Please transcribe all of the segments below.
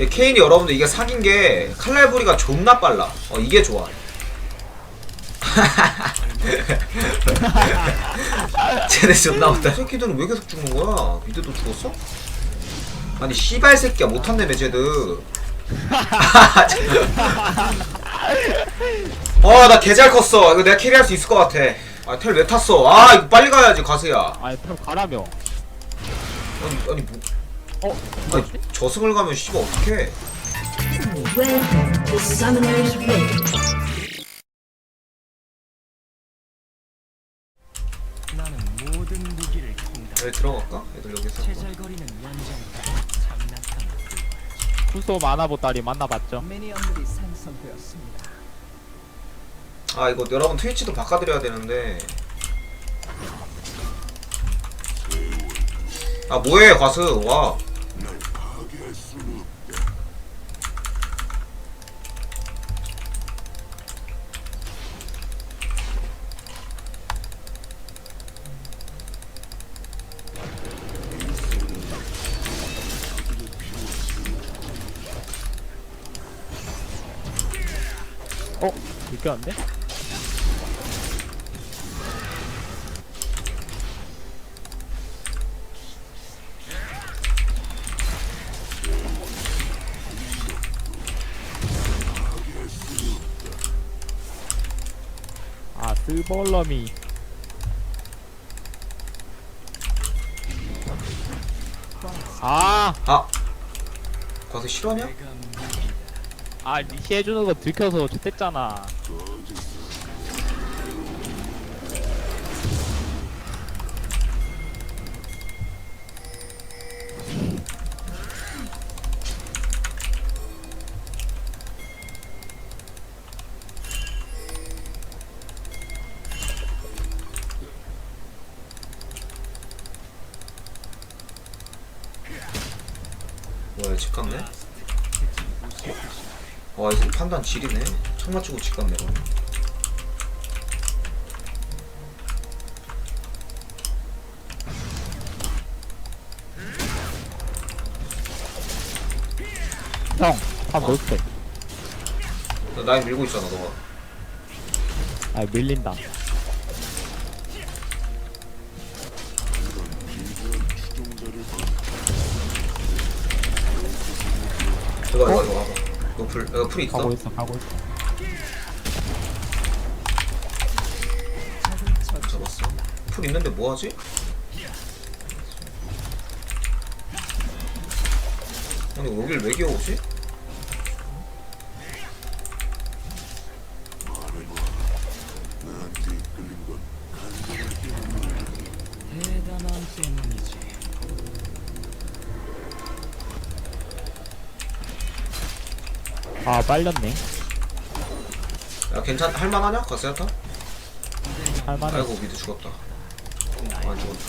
예, 케인이 여러분들 이게 사귄 게 칼날부리가 존나 빨라. 어 이게 좋아. 쟤네 존나 못다. 새끼들은 왜 계속 죽는 거야? 미드도 죽었어? 아니 씨발 새끼야 못한다며 쟤들. 어나 개잘 컸어. 이거 내가 캐리할 수 있을 것 같아. 아텔 왜 탔어? 아 이거 빨리 가야지 가스야. 아니 털 가라며 아니 아니 뭐 어? 아니 저승을 가면 씨발 어떡해? Welcome to Summoner's Rift. 나는 모든 무기를 통다. 여기 들어갈까? 애들 여기 있어. 제잘거리는 연장이다. 장난감. 풀소 만화보따리 만나봤죠 미니언들이 생성되었습니다. 아 이거 여러분 트위치도 바꿔드려야 되는데 아 뭐해 과스 와 느꼈는데? 아 스벌럼이 아! 아 과스 실화냐? 아 리시 해주는 거 들켜서 좋댔잖아 판단 지리네. 총 맞추고 집 갔네 그럼 형! 한 넣을게. 너 나이 밀고 있잖아 너가. 아 밀린다. 이거 이거 이거. 와봐 이거 불 이거 풀 있어? 가고 있어 가고 있어 잡았어 풀 있는데 뭐 하지? 아니 여길 왜 기어오지? 빨렸네. 야 괜찮 할만하냐? 가스야타? 할만해. 아이고 미드 죽었다. 음, 안 죽었다.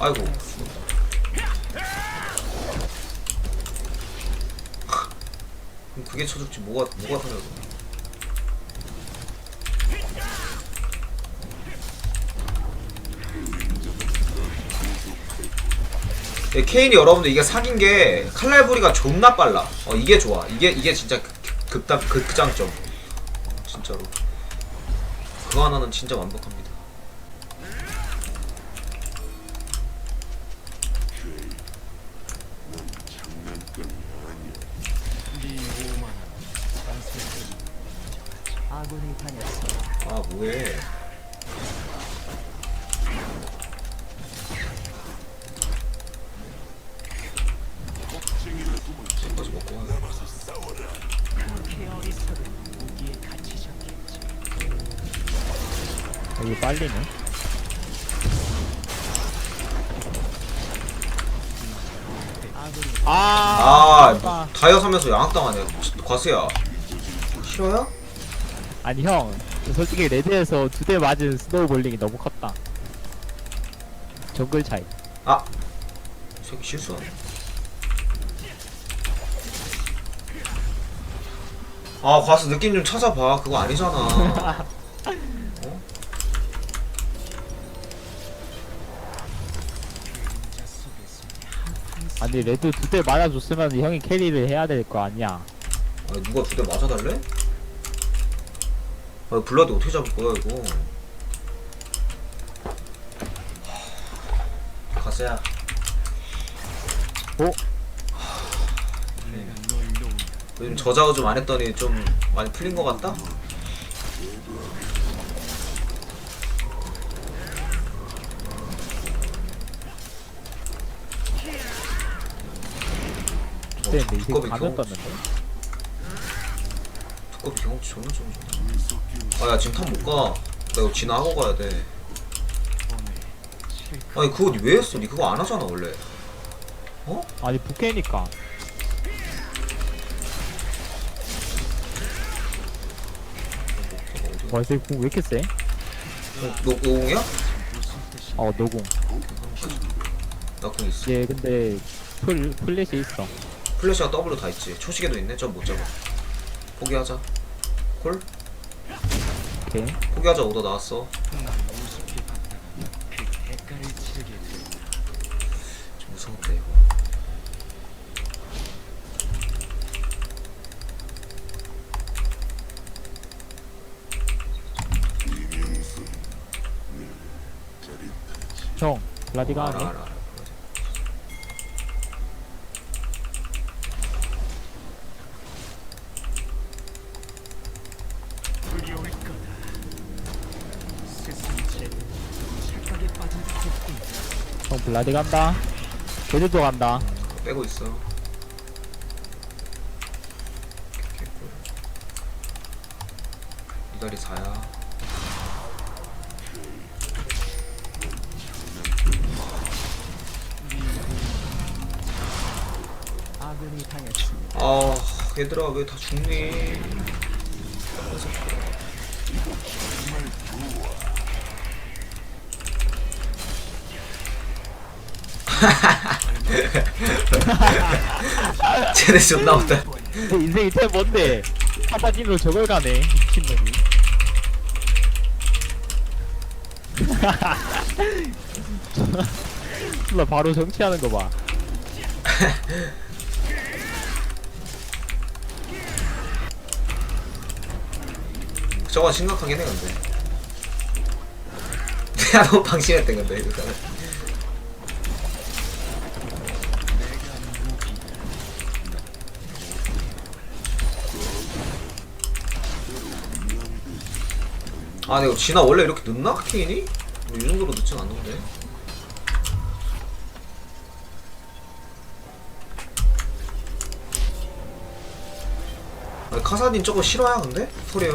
아이고 죽었다. 그럼 그게 쳐죽지 뭐가 뭐가 살아서 예, 케인이 여러분들 이게 사귄 게 칼날부리가 존나 빨라. 어 이게 좋아. 이게 이게 진짜 급단 극장점. 어, 진짜로. 그거 하나는 진짜 완벽합니다. 다이어 사면서 양악당하네. 과수야. 싫어요? 아니 형 솔직히 레드에서 두 대 맞은 스노우볼링이 너무 컸다 정글 차이 아, 이 새끼 실수하네. 아, 과수 느낌 좀 찾아봐. 그거 아니잖아. 아니 레드 두 대 맞아줬으면 형이 캐리를 해야 될 거 아니야 아니 누가 두 대 맞아달래? 아 블라디 어떻게 잡을 거야 이거 가세야 어? 놓으면 요즘 저자우 좀안 했더니 좀 많이 풀린 것 같다? 그때 근데 이제 두꺼비 가면 경험치 떴는데. 두꺼비 경험치 존나 좀 아야 지금 탑 못가. 나 이거 진화하고 가야 돼. 아니 그거 니 왜 했어? 니 그거 안 하잖아 원래. 어? 아니 부캐니까. 와 이새 궁왜 이렇게 세? 너 노공이야? 어 노궁 나공 있어. 얘 근데 풀 플래시 있어 플래시가 W 다 있지. 초시계도 있네. 좀 못 잡아. 포기하자. 콜? 오케이. 포기하자. 오더 나왔어. 좀 무서운데 이거. 형 블라디가 알아 하네 알아 알아 두려울 거다. 스승 제도 착각에 빠진 듯했군. 형 블 라디 간다. 제주도 간다. 빼고 있어. 이다리 4야. 아군이 당했습니다. 아 얘들아 왜 다 죽니 쟤네 존나 못다 내 인생이 태 뭔데? 파파진으로 저걸 가네 미친놈이. 나 바로 정치하는 거봐. 저건 심각하긴 해 근데. 내가 너무 방심했던 건데 일단은 아 근데 이거 진아 원래 이렇게 늦나? 케인이? 뭐이 정도로 늦진 않는데 아니, 카사딘 저거 실화야 근데? 소리야?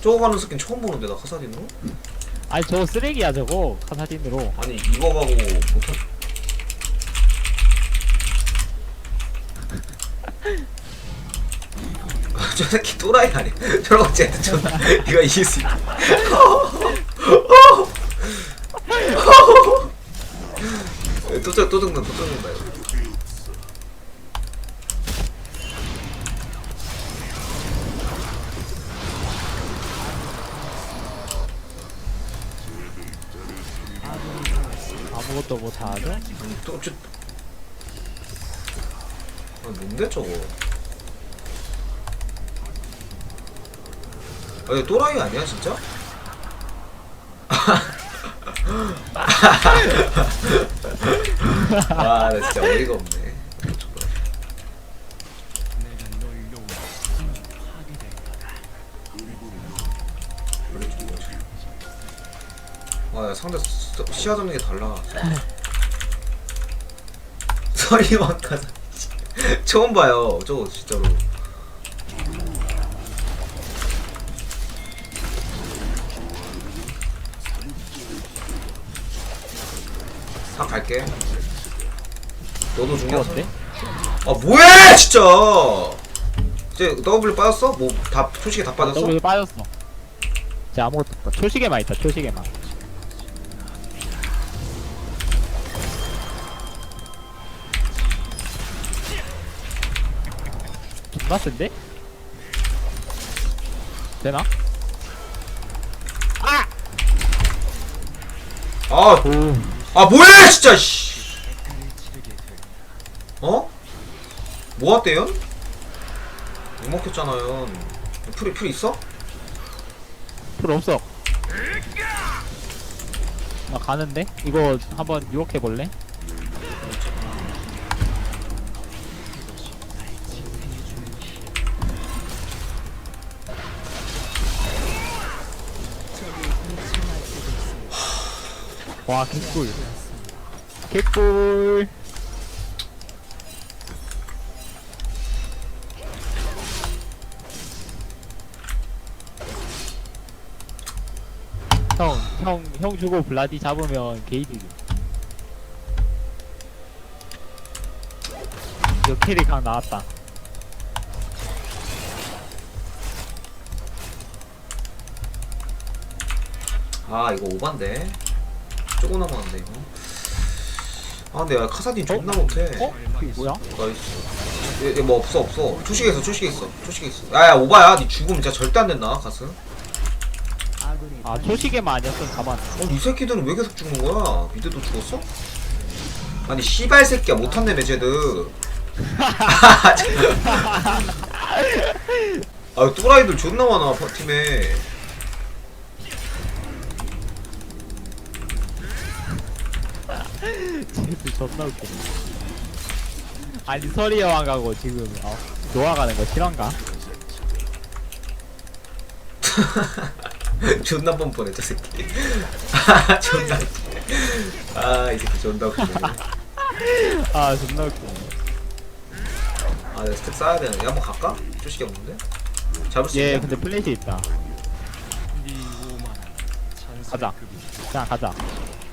저거 가는 스킨 처음 보는데 나 카사딘으로? 아니 저거 쓰레기야 저거 카사딘으로 아니 이거 가고 못한 저 새끼 또라이 아니야? 저러고 쟤한테 쳤나? 이거 이길 수 있다 또, 또, 또 죽는다 또 죽는다 이거 아무것도 못하죠? 또, 저... 아, 뭔데 저거? 아, 이거 또라이 아니야 진짜? 와, 나 진짜 어이가 없네. 와, 야, 상대 스- 시야 잡는 게 달라. 서리만 가자. 처음 봐요, 저거 진짜로. 갈게. 너도 중요했어? 어때? 아 뭐해 진짜. 이제 더블 빠졌어? 뭐다 솔직히 다 빠졌어? 더블 빠졌어 자 아무것도 없다 초시계만 있다 초시계만 존나 센데? 되나? 아, 오 아 뭐해 진짜 씨. 어? 뭐 왔대요? 못 먹혔잖아요. 풀이 풀 있어? 필요 없어 나 가는데? 이거 한번 유혹해볼래? 와 개꿀 개꿀 형, 형, 형 주고 블라디 잡으면 게이드. 이거 캐리 강 나왔다. 아 이거 오반데. 조금 남았는데 이거. 아 근데 야, 카사딘 존나 못해. 어? 이게 뭐야? 나이스. 얘, 얘뭐 없어 없어. 초식에 있어 초식에 있어 초식에 있어. 야야 오바야. 니 죽으면 진짜 절대 안 된다 가스. 아, 초시계만 아니었으면 가만. 어이 새끼들은 왜 계속 죽는 거야? 미드도 죽었어? 아니 씨발 새끼야 못한다며 쟤들. 아 또라이들 존나 많아 팀에. 존나 웃겨. 아니, 서리 여왕 가고 지금, 어, 노아 가는 거 실화인가? 존나 뻔뻔해 저 새끼. 존나. 아이 새끼 존나 웃기네. 아, 존나 웃겨. 아 내가 스택 쌓아야 되는데 한번 갈까? 조식이 없는데? 잡을 수 얘 있냐? 근데 플래시 있다. 가자. 그냥 가자.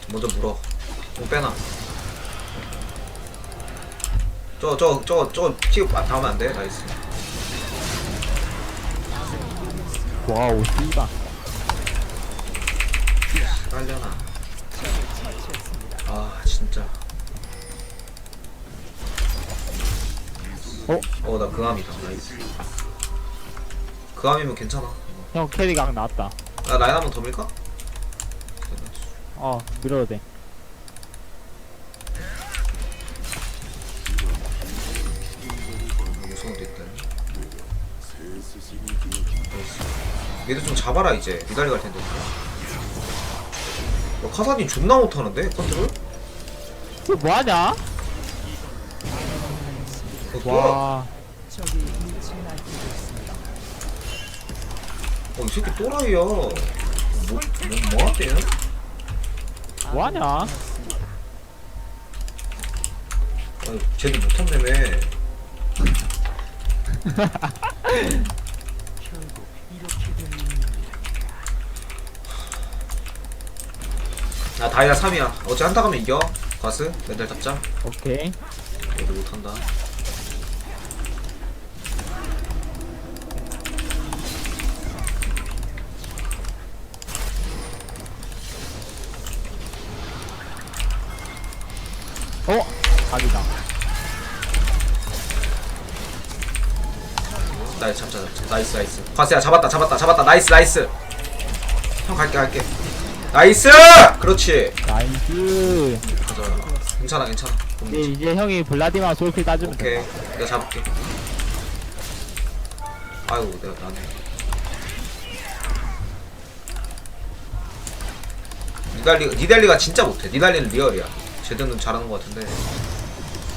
먼저 물어. 뭐 빼놔. 저, 저, 저, 저, 피 닿으면 안 돼? 나이스. 와우, 씨가. 빨려나. 아, 진짜. 어? 어, 나 그암이다. 나이스. 그암이면 괜찮아. 형 캐리 강 나왔다. 나 라인 한번 더 밀까? 어, 밀어도 돼. 얘도 좀 잡아라, 이제. 미달리 갈 텐데. 어, 카사딘 존나 못하는데? 컨트롤? 너 뭐하냐? 어, 뭐야? 와, 어, 이 새끼 또라이야. 뭐, 뭐, 뭐 하대요? 뭐하냐? 아니, 쟤도 못한다며. 결국 이렇게 되는 일이야. 아, 다이아 3이야. 어째 한타 가면 이겨. 과스, 멘탈 잡자. 오케이. 얘도 못한다. 어? 각이다. 나이스, 잡자, 잡자. 나이스, 나이스. 과스야, 잡았다, 잡았다, 잡았다. 나이스, 나이스. 형, 갈게, 갈게. 나이스! 그렇지. 나이스. 가자. 괜찮아, 괜찮아. 이제, 이제 형이 블라디마 솔킬 따주면 오케이. 돼. 내가 잡을게. 아이고, 내가 나네. 니달리, 니달리가 진짜 못해. 니달리는 리얼이야. 제대는 잘하는 것 같은데.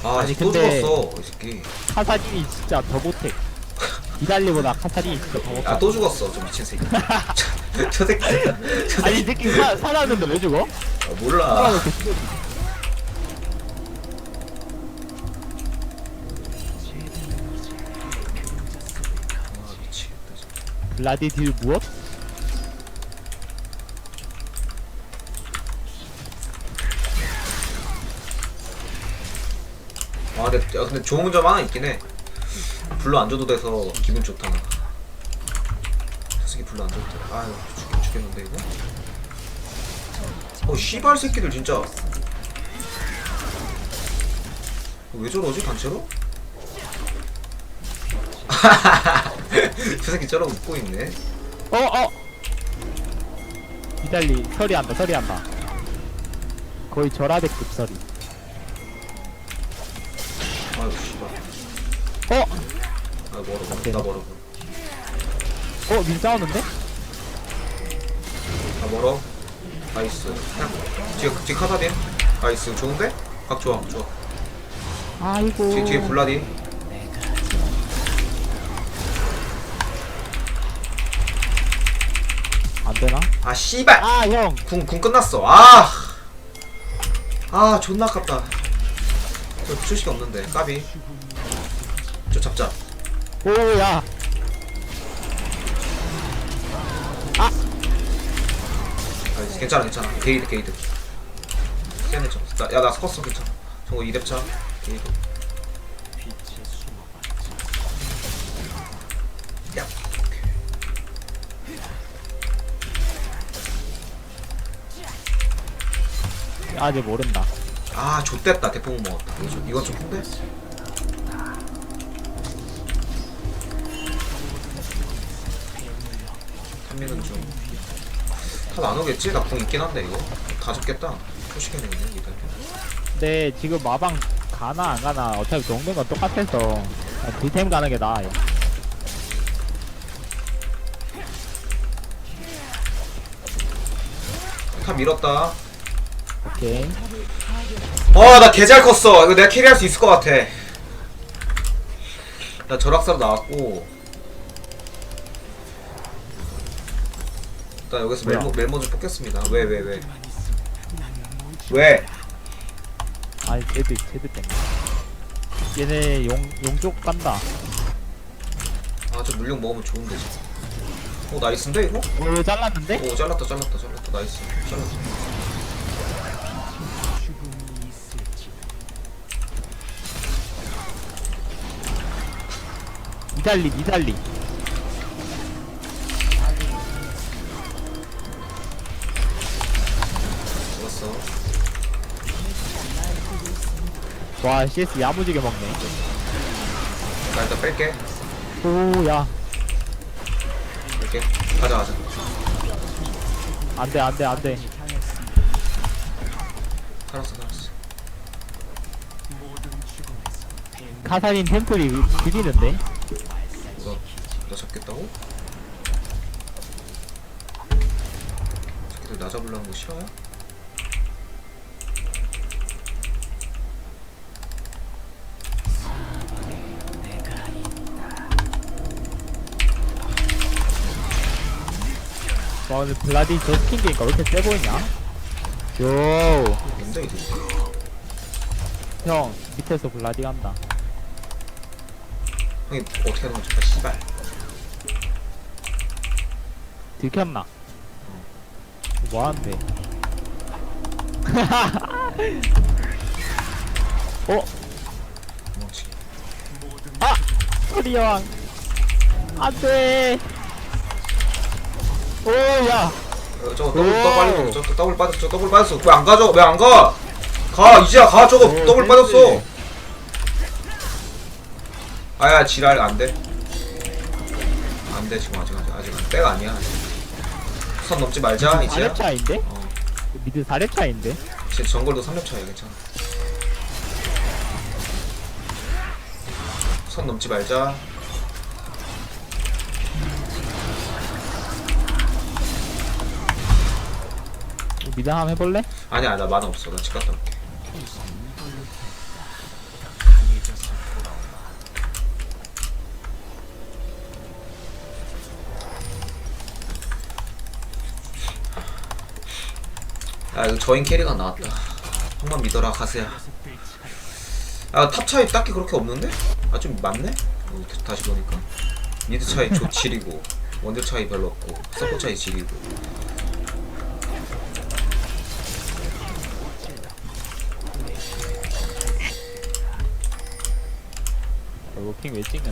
아, 아니, 또 근데- 죽었어, 이 새끼. 카사딘이 진짜 더 못해. 이달리보다 카사딘이 진짜 더 못해. 아, 또 죽었어, 저 미친 새끼. 저, 저 새끼. 저 아니, 이 새끼. 사, 살았는데 왜 죽어? 아, 몰라. 살아서 그 죽어. 아, 미치겠다. 진짜. 블라디 딜 무엇? 아, 근데, 야, 근데 좋은 점 하나 있긴 해. 불로 안 줘도 돼서 기분 좋다. 나. 저 새끼 불로 안 돼. 아유, 죽, 죽겠는데, 이거? 어, 씨발 새끼들, 진짜. 왜 저러지, 단체로? 저 새끼 저러고 웃고 있네. 어, 어! 이달리, 서리한다, 서리한다. 거의 절하대급 서리. 아유 씨발 어? 아 멀어 멀어 네. 나 멀어 어? 민 싸우는데? 나 멀어. 나이스. 그냥 뒤에 뒤에 카사딘? 나이스. 좋은데? 각 좋아 좋아. 아이고. 뒤에, 뒤에 블라디. 안 되나? 아 씨발! 아 형. 궁, 궁 끝났어. 아! 아 존나 아깝다. 저 출식이 없는데. 까비. 저 잡자. 오 야 괜찮아 괜찮아. 게이드 게이드. 시간을 쳐 야나 컸어 괜찮아. 저거 2렙차. 게이드. 야. 아직 모른다. 아 좆됐다. 대포 먹었다. 이거 좀, 이건 좀 큰데? 한미는 좀 탑 안 오겠지? 나 궁 있긴 한데 이거. 다 잡겠다. 초식해내네 이달 근데 지금 마방 가나 안 가나 어차피 동된 건 똑같아서 그냥 딜템 가는 게 나아요. 탑 밀었다. 오케이. 어나 개 잘 컸어. 이거 내가 캐리할 수 있을 것 같아. 나 절악사로 나왔고 일단 여기서 뭐야? 멜모, 멜모 좀 뽑겠습니다. 왜 왜 왜? 왜? 아니 쟤들 쟤들 땡겨 얘네 용, 용쪽 간다. 아 저 물량 먹으면 좋은데 지금 오 나이스인데 이거? 오 잘랐는데? 오 잘랐다 잘랐다 잘랐다. 나이스. 잘랐어 이달리 이달리 좋았어. 와 CS 야무지게 먹네. 나 일단 뺄게. 오야. 뺄게. 가자 가자. 안돼 안돼 안돼. 살았어 살았어. 카사딘 템플이 비비는데? 이거 나 잡겠다고? 새끼들 나 잡으려는 거 싫어요? 와 오늘 블라디 저 스킨 게임가 왜 이렇게 세 보이냐? 요 형 밑에서 블라디 간다 형이 어떻게 하는 거지? 아 씨발 들켰나? 뭐하는데? 어? 도망치기 아! 소리 여왕 안돼 오야. 어, 저거 더블 오. 더 빨리 저 더블 빠졌어. 저 더블 빠졌어. 왜 안 가져? 왜 안 가? 가 이제야 가. 저거 오, 더블. 빠졌어. 아야 지랄. 안돼. 안돼 지금 아직 아직 아직 안 때가 아니야. 선 넘지 말자 이제야. 4렙 차인데? 어. 미드 4렙 차인데? 제 정글도 3렙 차야 괜찮아. 선 넘지 말자 미드 한번 해볼래? 아니야 나 만화 없어 나 집 갔다 올게 야 이거 저인 캐리가 나왔다 형만 믿어라 가스야 아탑 차이 딱히 그렇게 없는데? 아 좀 많네? 어, 다- 다시 보니까 미드 차이 조 질이고 원딜 차이 별로 없고 서포 차이 질이고 찍는데?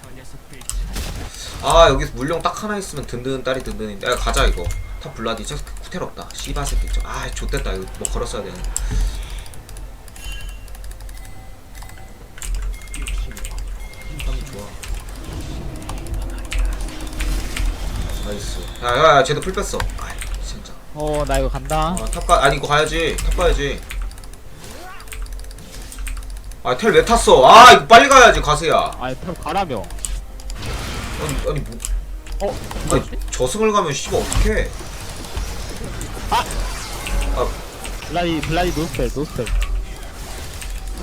저 녀석들 차아 여기서 물량 딱 하나 있으면 든든 딸이 든든인데. 야 가자 이거. 탑 블라디. 저 쿠텔 없다. 씨바 새끼 저아 좆됐다. 이거 뭐 걸었어야 되는데 야야야 쟤도 풀 뺐어. 아이 진짜. 어 나 이거 간다. 아, 탑가 아니 이거 가야지. 탑 가야지. 아텔 왜 탔어? 아 이거 빨리 가야지 가세야. 아니 탑 가라며. 아니 아니 뭐. 어? 아니 저승을 가면 씨발 어떡해? 블라디 블라디 노스펠 노스펠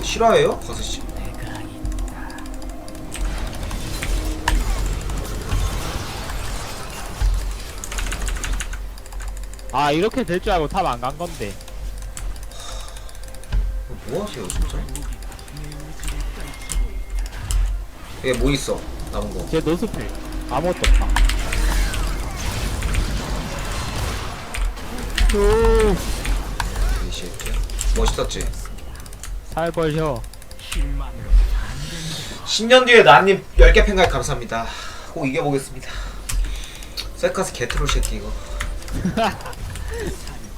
실화예요? 가서 씨 아 이렇게 될 줄 알고 탑 안 간 건데. 뭐 하세요 진짜? 얘뭐 있어? 남은 거. 쟤 노스펠 아무것도 없다. 오! 이 새끼야. 멋있었지? 힘만으로 10년 뒤에 나님 10개 팬가입 감사합니다. 꼭 이겨보겠습니다. 셀카스 개트롤 새끼 이거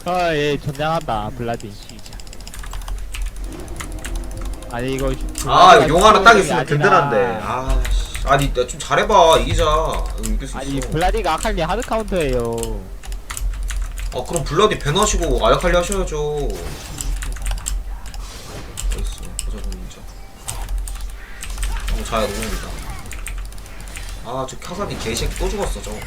아얘 전장한다 블라디. 아니 이거 아 이거 용 하나 딱 있으면 든든한데. 아 씨. 아니 나 좀 잘해봐. 이기자. 응, 이길 수 있어. 아니 블라디가 아칼리 하드 카운터예요. 아 그럼 블러디 배너시고 아야칼리 하셔야죠. 어딨어 보자 진짜 어 자야 노공이다. 아저 카사니 개새끼 또 죽었어 저거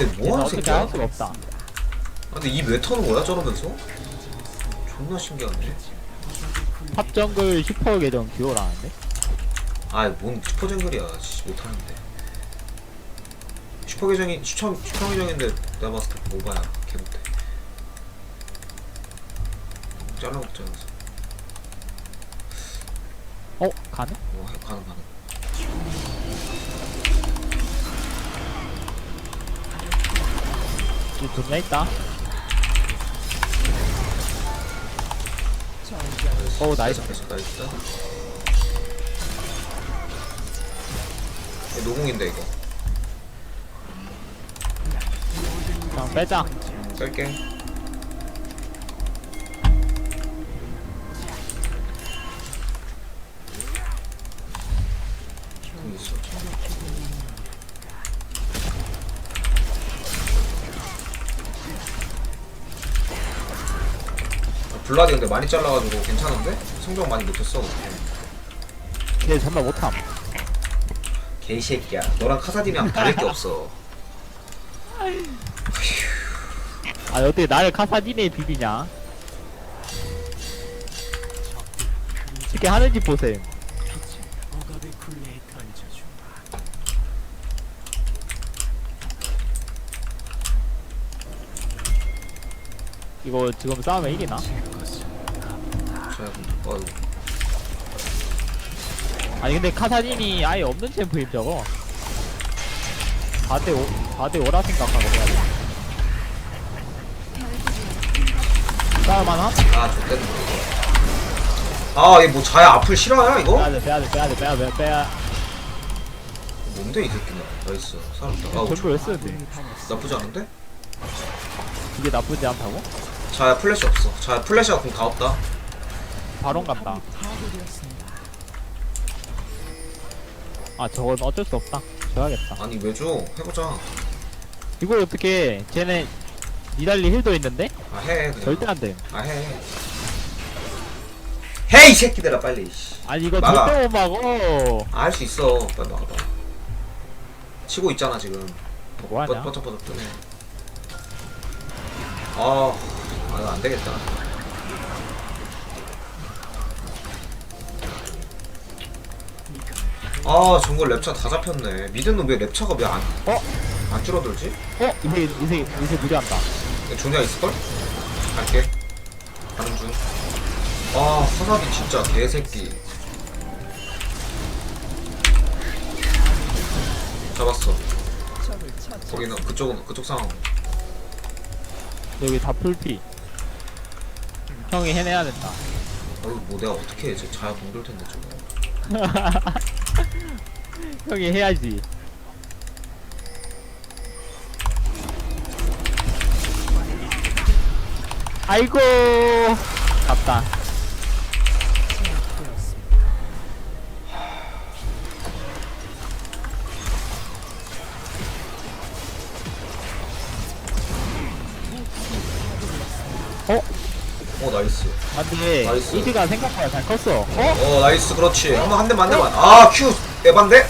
얘는 뭐하는 어떻게 새끼야? 할 수가 없다. 아, 근데 이왜 터는 거야 저러면서? 존나 신기하네 탑 정글 슈퍼 계정 듀오라는데? 아뭔 슈퍼정글이야. 씨, 못하는데. 슈퍼 계정이 슈퍼, 슈퍼 계정인데 내가 봤을 때 오바야 개 못해 잘라먹자 그래서. 어? 가네? 뭐 해, 가능 가능 이 존나 있다. 오 나이스 나이스 나이스. 얘 노공인데 이거. 그냥 빼자. 뺄게 블라디 근데 많이 잘라가지고 괜찮은데? 성적 많이 못했어 걔 존나 못함 개새끼야 너랑 카사딘이랑 다를 게 없어 아 어떻게 나를 카사딘에 비비냐 어떻게 하는지 보셈. 이거 지금 싸우면 이기나? 자 어이구 아니 근데 카사딘이 아예 없는 챔프임 저거. 4대 5 4대 5라 생각하고 해야 돼. 싸울만함? 아 좋겠네. 아 얘 뭐 자야 앞을 실화야 이거? 빼야돼 빼야돼 빼야돼 빼야돼 빼야. 뭔데 이 새끼는? 나이스. 살았다 아 전부 왜 쓰는데 나쁘지 않은데? 이게 나쁘지 않다고? 자야 플래시 없어. 자야 플래시가 공다 없다 바론 간다. 아 저건 어쩔 수 없다. 줘야겠다. 아니 왜 줘? 해보자. 이걸 어떻게 쟤네 니달리 힐도 있는데? 아 해 그냥. 절대 안 돼. 아 해 헤이 새끼들아 빨리 아니 이거 막아. 절대 못 막어. 아 할 수 있어. 빨리 나와봐. 치고 있잖아 지금. 뭐하냐? 뻗쩍뻗쩍 뜨네. 아, 아 이거 안되겠다 아 정글 랩차 다 잡혔네 미드는 왜 랩차가 왜 안 어? 안 줄어들지? 어? 이세 이세 이세 무리한다 존야 있을걸? 갈게 가는 중 아, 화사기 진짜 개새끼 잡았어 거기는 그쪽은 그쪽 상황 여기 다 풀피 형이 해내야 된다 어, 뭐 내가 어떻게 해? 쟤 자야 공돌 텐데 저거 형이 해야지. 아이고 갔다. 어? 어 나이스 안돼 나이스. 이즈가 생각보다 잘 컸어. 어? 어 나이스 그렇지 한번 한 대 맞네 아 큐 에반데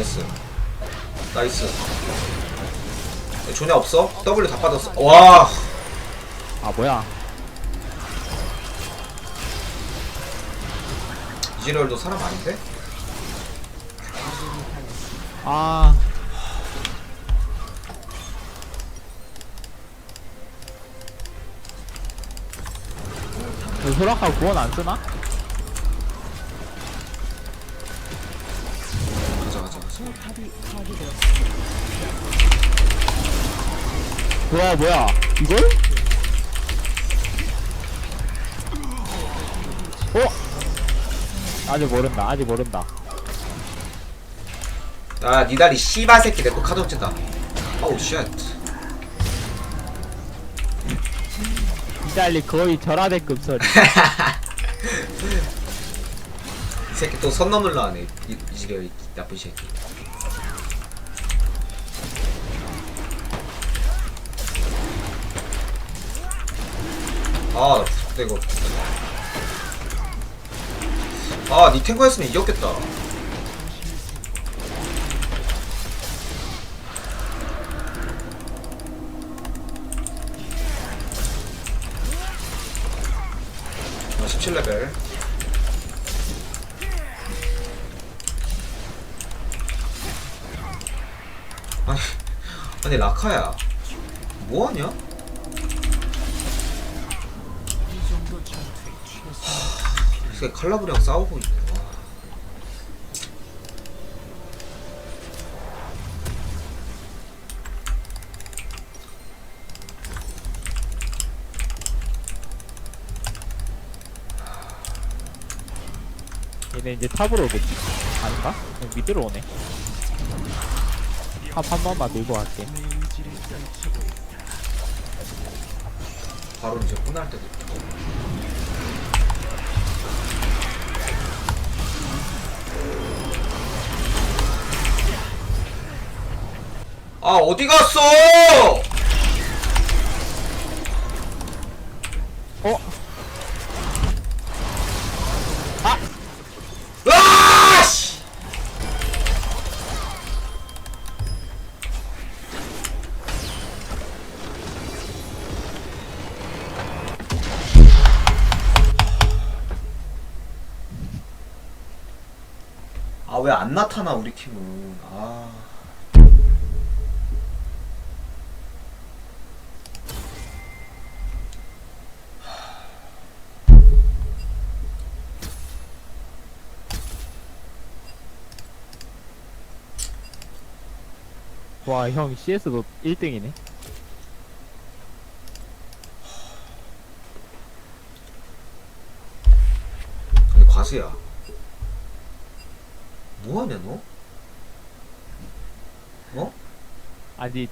나이스. 나이스. 존야 없어? W 다 빠졌어. 와. 아 뭐야? 이지널도 사람 아닌데? 아. 그 소라카 구원 안 쓰나? 뭐야 뭐야? 이걸? 어? 아직 모른다 아직 모른다. 야 니다리 씨바 새끼 내거 카드 훔친다. 어우 쉣. 이달리 거의 절하대급 소리. 이 새끼 또 선 넘을라 하네. 이, 이 지겨 이 나쁜 새끼 아 근데 이거. 아 니 탱커 했으면 이겼겠다. 아 17레벨. 아니 아니 라카야. 뭐하냐? 하, 이게 칼라브리랑 싸우고 있네. 와. 얘네 이제 탑으로 오겠지. 아닌가? 그냥 미드로 오네. 탑한 번만 밀고 갈게. 바로 이제 끝날 때도 아 어디 갔어? 어? 아! 씨! 아왜 안 나타나 우리 팀은 아 와 형 CS도 1등이네 아니 과수야 뭐하냐 너? 어? 아니